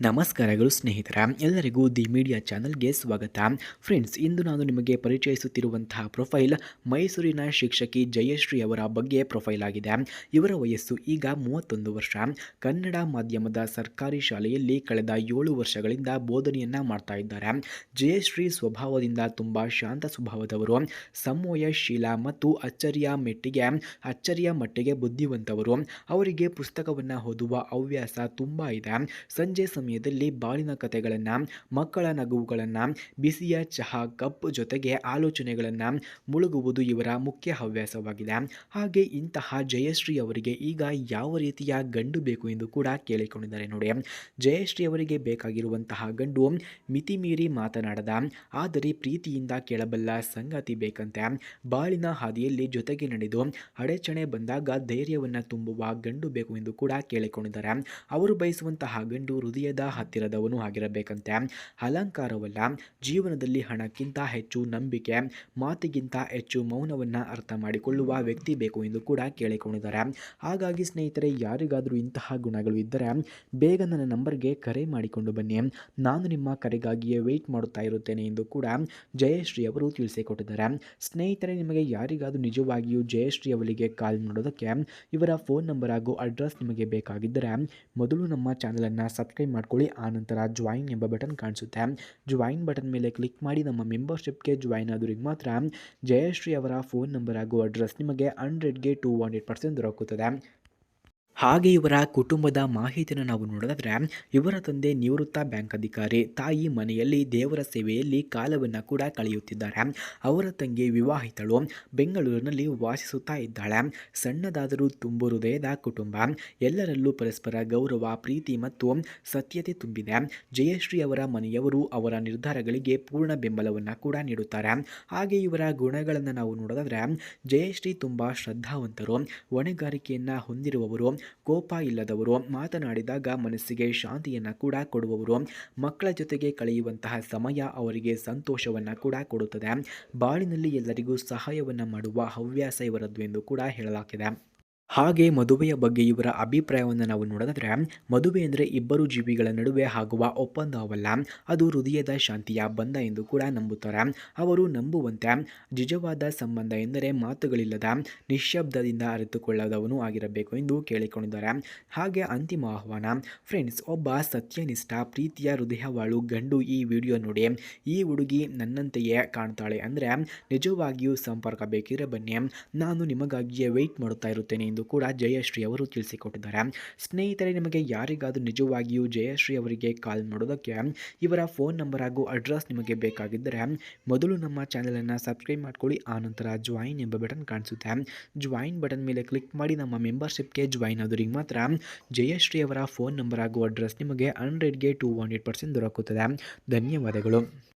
ನಮಸ್ಕಾರಗಳು ಸ್ನೇಹಿತರ, ಎಲ್ಲರಿಗೂ ದಿ ಮೀಡಿಯಾ ಚಾನಲ್ಗೆ ಸ್ವಾಗತ. ಫ್ರೆಂಡ್ಸ್, ಇಂದು ನಾನು ನಿಮಗೆ ಪರಿಚಯಿಸುತ್ತಿರುವಂತಹ ಪ್ರೊಫೈಲ್ ಮೈಸೂರಿನ ಶಿಕ್ಷಕಿ ಜಯಶ್ರೀ ಅವರ ಬಗ್ಗೆ ಪ್ರೊಫೈಲ್ ಆಗಿದೆ. ಇವರ ವಯಸ್ಸು ಈಗ ಮೂವತ್ತೊಂದು ವರ್ಷ. ಕನ್ನಡ ಮಾಧ್ಯಮದ ಸರ್ಕಾರಿ ಶಾಲೆಯಲ್ಲಿ ಕಳೆದ ಏಳು ವರ್ಷಗಳಿಂದ ಬೋಧನೆಯನ್ನ ಮಾಡ್ತಾ ಇದ್ದಾರೆ. ಜಯಶ್ರೀ ಸ್ವಭಾವದಿಂದ ತುಂಬ ಶಾಂತ ಸ್ವಭಾವದವರು. ಸಂಮೋಯಶೀಲ ಮತ್ತು ಅಚ್ಚರಿಯ ಮೆಟ್ಟಿಗೆ, ಅಚ್ಚರಿಯ ಮಟ್ಟಿಗೆ ಬುದ್ಧಿವಂತವರು. ಅವರಿಗೆ ಪುಸ್ತಕವನ್ನು ಓದುವ ಹವ್ಯಾಸ ತುಂಬ ಇದೆ. ಸಂಜೆ ಸಮಯದಲ್ಲಿ ಬಾಳಿನ ಕಥೆಗಳನ್ನು, ಮಕ್ಕಳ ನಗುವುಗಳನ್ನು ಬಿಸಿಯ ಚಹಾ ಕಪ್ ಜೊತೆಗೆ ಆಲೋಚನೆಗಳನ್ನು ಮುಳುಗುವುದು ಇವರ ಮುಖ್ಯ ಹವ್ಯಾಸವಾಗಿದೆ. ಹಾಗೆ ಇಂತಹ ಜಯಶ್ರೀ ಅವರಿಗೆ ಈಗ ಯಾವ ರೀತಿಯ ಗಂಡು ಬೇಕು ಎಂದು ಕೂಡ ಕೇಳಿಕೊಂಡಿದ್ದಾರೆ ನೋಡಿ. ಜಯಶ್ರೀ ಅವರಿಗೆ ಬೇಕಾಗಿರುವಂತಹ ಗಂಡು ಮಿತಿ ಮೀರಿ ಮಾತನಾಡದ, ಆದರೆ ಪ್ರೀತಿಯಿಂದ ಕೇಳಬಲ್ಲ ಸಂಗತಿ ಬೇಕಂತೆ. ಬಾಳಿನ ಹಾದಿಯಲ್ಲಿ ಜೊತೆಗೆ ನಡೆದು ಅಡೆಚಣೆ ಬಂದಾಗ ಧೈರ್ಯವನ್ನು ತುಂಬುವ ಗಂಡು ಬೇಕು ಎಂದು ಕೂಡ ಕೇಳಿಕೊಂಡಿದ್ದಾರೆ. ಅವರು ಬಯಸುವಂತಹ ಗಂಡು ಹೃದಯದ ಹತ್ತಿರದವನು ಆಗಿರಬೇಕಂತೆ. ಅಲಂಕಾರವಲ್ಲ, ಜೀವನದಲ್ಲಿ ಹಣಕ್ಕಿಂತ ಹೆಚ್ಚು ನಂಬಿಕೆ, ಮಾತಿಗಿಂತ ಹೆಚ್ಚು ಮೌನವನ್ನು ಅರ್ಥ ಮಾಡಿಕೊಳ್ಳುವ ವ್ಯಕ್ತಿ ಬೇಕು ಎಂದು ಕೂಡ ಕೇಳಿಕೊಂಡಿದ್ದಾರೆ. ಹಾಗಾಗಿ ಸ್ನೇಹಿತರೆ, ಯಾರಿಗಾದರೂ ಇಂತಹ ಗುಣಗಳು ಇದ್ದರೆ ಬೇಗ ನನ್ನ ನಂಬರ್ಗೆ ಕರೆ ಮಾಡಿಕೊಂಡು ಬನ್ನಿ. ನಾನು ನಿಮ್ಮ ಕರೆಗಾಗಿಯೇ ವೆಯ್ಟ್ ಮಾಡುತ್ತಾ ಇರುತ್ತೇನೆ ಎಂದು ಕೂಡ ಜಯಶ್ರೀ ಅವರು ತಿಳಿಸಿಕೊಟ್ಟಿದ್ದಾರೆ. ಸ್ನೇಹಿತರೆ, ನಿಮಗೆ ಯಾರಿಗಾದರೂ ನಿಜವಾಗಿಯೂ ಜಯಶ್ರೀ ಅವರಿಗೆ ಕಾಲ್ ಮಾಡೋದಕ್ಕೆ ಇವರ ಫೋನ್ ನಂಬರ್ ಹಾಗೂ ಅಡ್ರೆಸ್ ನಿಮಗೆ ಬೇಕಾಗಿದ್ದರೆ ಮೊದಲು ನಮ್ಮ ಚಾನಲನ್ನು ಸಬ್ಸ್ಕ್ರೈಬ್ ಮಾಡ್ಕೊಳ್ಳಿ. ಆನಂತರ ಜಾಯಿನ್ ಎಂಬ ಬಟನ್ ಕಾಣಿಸುತ್ತೆ. ಜಾಯಿನ್ ಬಟನ್ ಮೇಲೆ ಕ್ಲಿಕ್ ಮಾಡಿ ನಮ್ಮ ಮೆಂಬರ್ಶಿಪ್ಗೆ ಜಾಯಿನ್ ಆದವ್ರಿಗೆ ಮಾತ್ರ ಜಯಶ್ರೀ ಅವರ ಫೋನ್ ನಂಬರ್ ಹಾಗೂ ಅಡ್ರೆಸ್ ನಿಮಗೆ ಹಂಡ್ರೆಡ್ಗೆ ಟೂ ಹಂಡ್ರೆಡ್ ಪರ್ಸೆಂಟ್ ದೊರಕುತ್ತದೆ. ಹಾಗೆ ಇವರ ಕುಟುಂಬದ ಮಾಹಿತಿಯನ್ನು ನಾವು ನೋಡೋದಾದರೆ, ಇವರ ತಂದೆ ನಿವೃತ್ತ ಬ್ಯಾಂಕ್ ಅಧಿಕಾರಿ, ತಾಯಿ ಮನೆಯಲ್ಲಿ ದೇವರ ಸೇವೆಯಲ್ಲಿ ಕಾಲವನ್ನು ಕೂಡ ಕಳೆಯುತ್ತಿದ್ದಾರೆ. ಅವರ ತಂಗಿ ವಿವಾಹಿತಳು ಬೆಂಗಳೂರಿನಲ್ಲಿ ವಾಸಿಸುತ್ತಾ ಇದ್ದಾಳೆ. ಸಣ್ಣದಾದರೂ ತುಂಬು ಹೃದಯದ ಕುಟುಂಬ. ಎಲ್ಲರಲ್ಲೂ ಪರಸ್ಪರ ಗೌರವ, ಪ್ರೀತಿ ಮತ್ತು ಸತ್ಯತೆ ತುಂಬಿದೆ. ಜಯಶ್ರೀ ಅವರ ಮನೆಯವರು ಅವರ ನಿರ್ಧಾರಗಳಿಗೆ ಪೂರ್ಣ ಬೆಂಬಲವನ್ನು ಕೂಡ ನೀಡುತ್ತಾರೆ. ಹಾಗೆ ಇವರ ಗುಣಗಳನ್ನು ನಾವು ನೋಡೋದಾದ್ರೆ, ಜಯಶ್ರೀ ತುಂಬ ಶ್ರದ್ಧಾವಂತರು, ಹೊಣೆಗಾರಿಕೆಯನ್ನು ಹೊಂದಿರುವವರು ಕೋಪ ಇಲ್ಲದವರು ಮಾತನಾಡಿದಾಗ ಮನಸ್ಸಿಗೆ ಶಾಂತಿಯನ್ನು ಕೂಡ ಕೊಡುವವರು, ಮಕ್ಕಳ ಜೊತೆಗೆ ಕಳೆಯುವಂತಹ ಸಮಯ ಅವರಿಗೆ ಸಂತೋಷವನ್ನು ಕೂಡ ಕೊಡುತ್ತದೆ. ಬಾಳಿನಲ್ಲಿ ಎಲ್ಲರಿಗೂ ಸಹಾಯವನ್ನು ಮಾಡುವ ಹವ್ಯಾಸ ಇವರದ್ದು ಎಂದು ಕೂಡ ಹೇಳಲಾಗಿದೆ ಹಾಗೆ ಮದುವೆಯ ಬಗ್ಗೆ ಇವರ ಅಭಿಪ್ರಾಯವನ್ನು ನಾವು ನೋಡೋದಾದ್ರೆ, ಮದುವೆ ಅಂದರೆ ಇಬ್ಬರು ಜೀವಿಗಳ ನಡುವೆ ಆಗುವ ಒಪ್ಪಂದವಲ್ಲ. ಅದು ಹೃದಯದ ಶಾಂತಿಯ ಬಂಧ ಎಂದು ಕೂಡ ನಂಬುತ್ತಾರೆ. ಅವರು ನಂಬುವಂತೆ ನಿಜವಾದ ಸಂಬಂಧ ಎಂದರೆ ಮಾತುಗಳಿಲ್ಲದ, ನಿಶ್ಶಬ್ದದಿಂದ ಅರಿತುಕೊಳ್ಳದವನು ಆಗಿರಬೇಕು ಎಂದು ಕೇಳಿಕೊಂಡಿದ್ದಾರೆ. ಹಾಗೆ ಅಂತಿಮ ಆಹ್ವಾನ, ಫ್ರೆಂಡ್ಸ್, ಒಬ್ಬ ಸತ್ಯನಿಷ್ಠ, ಪ್ರೀತಿಯ ಹೃದಯವಾಳು ಗಂಡು ಈ ವಿಡಿಯೋ ನೋಡಿ. ಈ ಹುಡುಗಿ ನನ್ನಂತೆಯೇ ಕಾಣ್ತಾಳೆ ಅಂದರೆ ನಿಜವಾಗಿಯೂ ಸಂಪರ್ಕ ಬೇಕಿದ್ರೆ ಬನ್ನಿ. ನಾನು ನಿಮಗಾಗಿಯೇ ವೆಯ್ಟ್ ಮಾಡುತ್ತಾ ಇರುತ್ತೇನೆ ಎಂದು ಕೂಡ ಜಯಶ್ರೀ ಅವರು ತಿಳಿಸಿಕೊಟ್ಟಿದ್ದಾರೆ. ಸ್ನೇಹಿತರೆ, ನಿಮಗೆ ಯಾರಿಗಾದರೂ ನಿಜವಾಗಿಯೂ ಜಯಶ್ರೀ ಅವರಿಗೆ ಕಾಲ್ ಮಾಡೋದಕ್ಕೆ ಇವರ ಫೋನ್ ನಂಬರ್ ಹಾಗೂ ಅಡ್ರೆಸ್ ನಿಮಗೆ ಬೇಕಾಗಿದ್ದರೆ ಮೊದಲು ನಮ್ಮ ಚಾನಲನ್ನು ಸಬ್ಸ್ಕ್ರೈಬ್ ಮಾಡ್ಕೊಳ್ಳಿ ಆನಂತರ ಜಾಯಿನ್ ಎಂಬ ಬಟನ್ ಕಾಣಿಸುತ್ತೆ. ಜಾಯಿನ್ ಬಟನ್ ಮೇಲೆ ಕ್ಲಿಕ್ ಮಾಡಿ ನಮ್ಮ ಮೆಂಬರ್ಶಿಪ್ಗೆ ಜಾಯಿನ್ ಆದವರಿಗೆ ಮಾತ್ರ ಜಯಶ್ರೀ ಅವರ ಫೋನ್ ನಂಬರ್ ಹಾಗೂ ಅಡ್ರೆಸ್ ನಿಮಗೆ ಹಂಡ್ರೆಡ್ಗೆ ಟು ಹಂಡ್ರೆಡ್ ಪರ್ಸೆಂಟ್ ದೊರಕುತ್ತದೆ. ಧನ್ಯವಾದಗಳು.